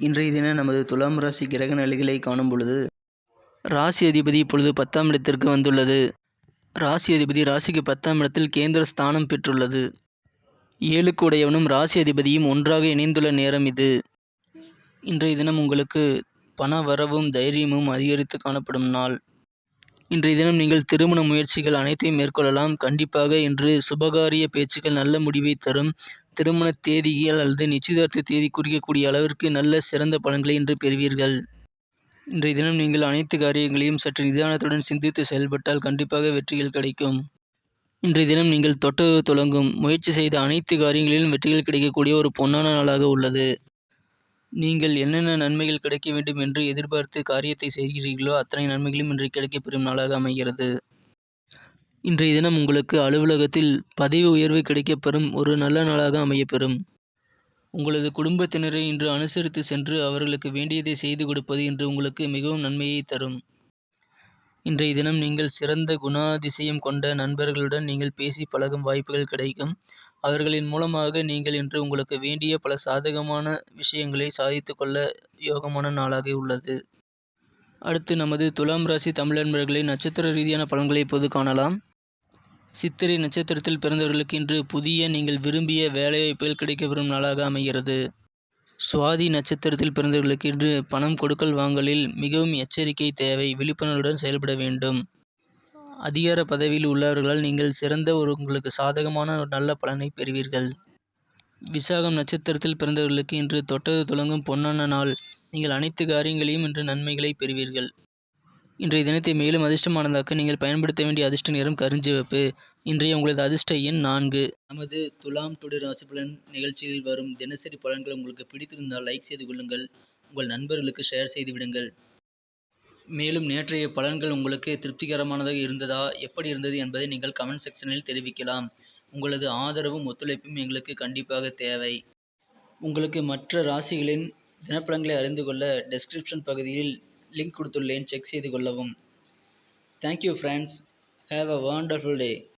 இன்றைய தினம் நமது துலாம் ராசி கிரக நிலைகளை காணும் பொழுது ராசி அதிபதி இப்பொழுது பத்தாம் இடத்திற்கு வந்துள்ளது. ராசி அதிபதி ராசிக்கு பத்தாம் இடத்தில் கேந்திர ஸ்தானம் பெற்றுள்ளது. ஏழுக்கு உடையவனும் ராசி அதிபதியும் ஒன்றாக இணைந்துள்ள நேரம் இது. இன்றைய தினம் உங்களுக்கு பண வரவும் தைரியமும் அதிகரித்து காணப்படும் நாள். இன்றைய தினம் நீங்கள் திருமண முயற்சிகள் அனைத்தையும் மேற்கொள்ளலாம். கண்டிப்பாக இன்று சுபகாரிய பேச்சுக்கள் நல்ல முடிவை தரும். திருமண தேதிகள் அல்லது நிச்சயதார்த்த தேதி குறிக்கக்கூடிய அளவிற்கு நல்ல சிறந்த பலன்களை இன்று பெறுவீர்கள். இன்றைய தினம் நீங்கள் அனைத்து காரியங்களையும் சற்று நிதானத்துடன் சிந்தித்து செயல்பட்டால் கண்டிப்பாக வெற்றிகள் கிடைக்கும். இன்றைய தினம் நீங்கள் தொட்டது தொடங்கும். முயற்சி செய்த அனைத்து காரியங்களிலும் வெற்றிகள் கிடைக்கக்கூடிய ஒரு பொன்னான நாளாக உள்ளது. நீங்கள் என்னென்ன நன்மைகள் கிடைக்க வேண்டும் என்று எதிர்பார்த்து காரியத்தை செய்கிறீர்களோ அத்தனை நன்மைகளும் இன்று கிடைக்கப்பெறும் நாளாக அமைகிறது. இன்றைய தினம் உங்களுக்கு அலுவலகத்தில் பதவி உயர்வு கிடைக்கப்பெறும் ஒரு நல்ல நாளாக அமையப்பெறும். உங்களது குடும்பத்தினரை இன்று அனுசரித்து சென்று அவர்களுக்கு வேண்டியதை செய்து கொடுப்பது இன்று உங்களுக்கு மிகவும் நன்மையை தரும். இன்றைய தினம் நீங்கள் சிறந்த குணாதிசயம் கொண்ட நண்பர்களுடன் நீங்கள் பேசி பழகும் வாய்ப்புகள் கிடைக்கும். அவர்களின் மூலமாக நீங்கள் இன்று உங்களுக்கு வேண்டிய பல சாதகமான விஷயங்களை சாதித்து கொள்ள யோகமான நாளாக உள்ளது. அடுத்து நமது துலாம் ராசி தமிழன்பர்களின் நட்சத்திர ரீதியான பலன்களை இப்போது காணலாம். சித்திரை நட்சத்திரத்தில் பிறந்தவர்களுக்கு இன்று புதிய நீங்கள் விரும்பிய வேலைவாய்ப்புகள் கிடைக்கப்பெறும் நாளாக அமைகிறது. சுவாதி நட்சத்திரத்தில் பிறந்தவர்களுக்கு இன்று பணம் கொடுக்கல் வாங்கலில் மிகவும் எச்சரிக்கை தேவை. விழிப்புணர்வுடன் செயல்பட வேண்டும். அதிகார பதவியில் உள்ளவர்களால் நீங்கள் சிறந்த ஒரு உங்களுக்கு சாதகமான ஒரு நல்ல பலனை பெறுவீர்கள். விசாகம் நட்சத்திரத்தில் பிறந்தவர்களுக்கு இன்று தொட்டது தொடங்கும் பொன்னான நாள். நீங்கள் அனைத்து காரியங்களையும் இன்று நன்மைகளை பெறுவீர்கள். இன்றைய தினத்தை மேலும் அதிர்ஷ்டமானதாக்க நீங்கள் பயன்படுத்த வேண்டிய அதிர்ஷ்ட நிறம் கருஞ்சிவப்பு. இன்றைய உங்களது அதிர்ஷ்ட எண் நான்கு. நமது துலாம் டுடே ராசி பலன் நிகழ்ச்சியில் வரும் தினசரி பலன்கள் உங்களுக்கு பிடித்திருந்தால் லைக் செய்து கொள்ளுங்கள். உங்கள் நண்பர்களுக்கு ஷேர் செய்து விடுங்கள். மேலும் நேற்றைய பலன்கள் உங்களுக்கு திருப்திகரமானதாக இருந்ததா எப்படி இருந்தது என்பதை நீங்கள் கமெண்ட் செக்ஷனில் தெரிவிக்கலாம். உங்களது ஆதரவும் ஒத்துழைப்பும் எங்களுக்கு கண்டிப்பாக தேவை. உங்களுக்கு மற்ற ராசிகளின் தினப்பலன்களை அறிந்து கொள்ள டெஸ்கிரிப்ஷன் பகுதியில் லிங்க் கொடுத்துள்ளேன் செக் செய்து கொள்ளவும். Thank you friends have a wonderful day